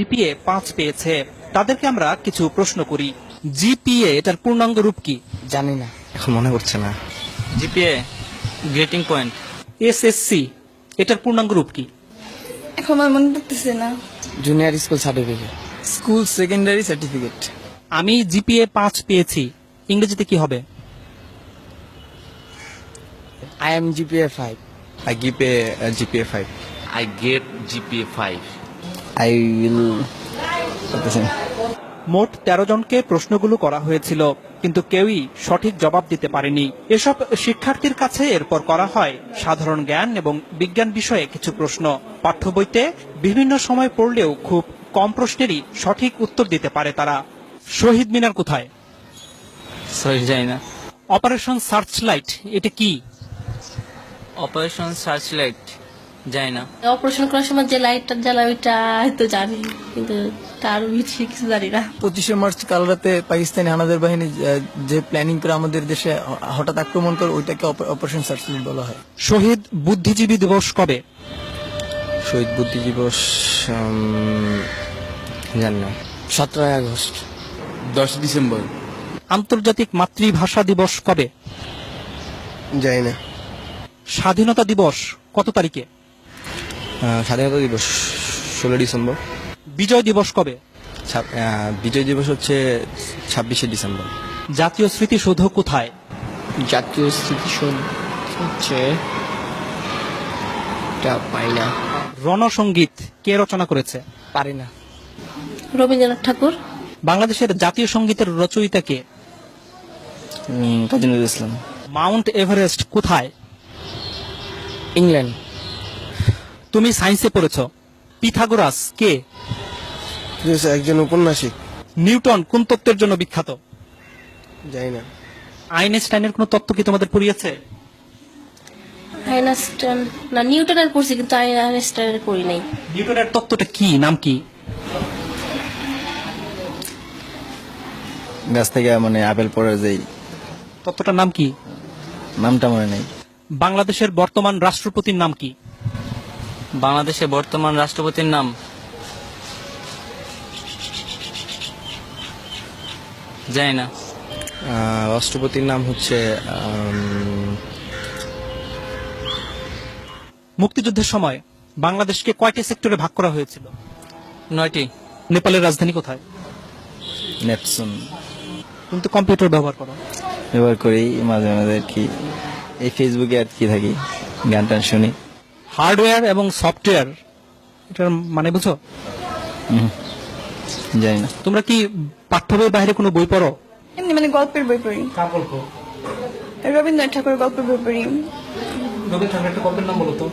GPA পাঁচ পেয়েছে। তাদেরকে আমরা কিছু প্রশ্ন করি। জিপিএ এটার পূর্ণাঙ্গ রূপ কি? জানি না। এখন মনে করছে না। GPA grating point. এসএসসি এটার পূর্ণাঙ্গ রূপ কি? এখন আমার মনে পড়তেছে না। Junior school certificate school secondary certificate. আমি জিপিএ পাঁচ পেয়েছি। ইংরেজিতে কি হবে? I am GPA five I a GPA 5. I get GPA 5. I will মোট তেরো জনকে প্রশ্নগুলো করা হয়েছিল কিন্তু কেউই সঠিক জবাব দিতে পারেনি। এসব শিক্ষার্থীর কাছে এরপর করা হয় সাধারণ জ্ঞান এবং বিজ্ঞান বিষয়ে কিছু প্রশ্ন। পাঠ্য বইতে বিভিন্ন সময় পড়লেও খুব কম প্রশ্নেরই সঠিক উত্তর দিতে পারে তারা। শহীদ মিনার কোথায়? না অপারেশন সার্চ লাইট এটা কি? অপারেশন সার্চ জানি না। অপারেশন করার সময় যে লাইটটা জ্বালা ওইটা হয়তো জানি কিন্তু তার বেশি কিছু জানি না। পঁচিশে মার্চ কাল রাতে পাকিস্তানি হানাদার বাহিনী যে প্ল্যানিং করে আমাদের দেশে হঠাৎ আক্রমণ করে ওইটাকে অপারেশন সার্চলাইট বলা হয়। শহীদ বুদ্ধিজীবী দিবস কবে? শহীদ বুদ্ধি দিবস জানি না। সতেরোই আগস্ট। দশ ডিসেম্বর। আন্তর্জাতিক মাতৃভাষা দিবস কবে? জানি না। স্বাধীনতা দিবস কত তারিখে? স্বাধীনতা দিবস ষোলো ডিসেম্বর। বিজয় দিবস কবে? বিজয় দিবস হচ্ছে ছাব্বিশে ডিসেম্বর। জাতীয় স্মৃতিসৌধ কোথায়? জাতীয় স্মৃতিসৌধ হচ্ছে পাই না। রণসঙ্গীত কে রচনা করেছে? পারি না। রবীন্দ্রনাথ ঠাকুর। বাংলাদেশের জাতীয় সঙ্গীতের রচয়িতা কে? কাজী নজরুল ইসলাম। মাউন্ট এভারেস্ট কোথায়? ইংল্যান্ড। তুমি সায়েন্সে পড়েছ। পিথাগোরাস কে? একজন উপন্যাসিক। নিউটন কোন তত্ত্বের জন্য বিখ্যাত? জানি না। আইনস্টাইনের কোন তত্ত্ব কি তোমাদের পড়িয়েছে? আইনস্টাইন না নিউটনের পড়ছি কিন্তু আইনস্টাইনের পড়ি নাই। নিউটনের তত্ত্বটা কি? নাম কি? গাছ থেকে মানে আপেল পড়ার যেই। তত্ত্বটার নাম কি? নামটা মনে নেই। বাংলাদেশের বর্তমান রাষ্ট্রপতির নাম কি? বাংলাদেশে বর্তমান রাষ্ট্রপতির নাম। জানি না আহ, রাষ্ট্রপতির নাম হচ্ছে মুক্তিযুদ্ধের সময় বাংলাদেশকে কয়টি সেক্টরে ভাগ করা হয়েছিল? নয়টি। নেপালের রাজধানী কোথায়? নেপসুন তুমি তো কম্পিউটার ব্যবহার করো। ব্যবহার করি মাঝে মাঝে আর কি। এই ফেসবুকে আর কি থাকি গান টান শুনি। হার্ডওয়্যার এবং সফটওয়্যার এটার মানে বুঝো জানি না। তোমরা কি পাঠ্য বইয়ের বাইরে কোনো বই পড়ো? এমনি মানে গল্পের বই পড়ি। রবীন্দ্রনাথ ঠাকুরের গল্পের বই পড়ি। রবীন্দ্রনাথ ঠাকুরের গল্পের নাম বলো তো।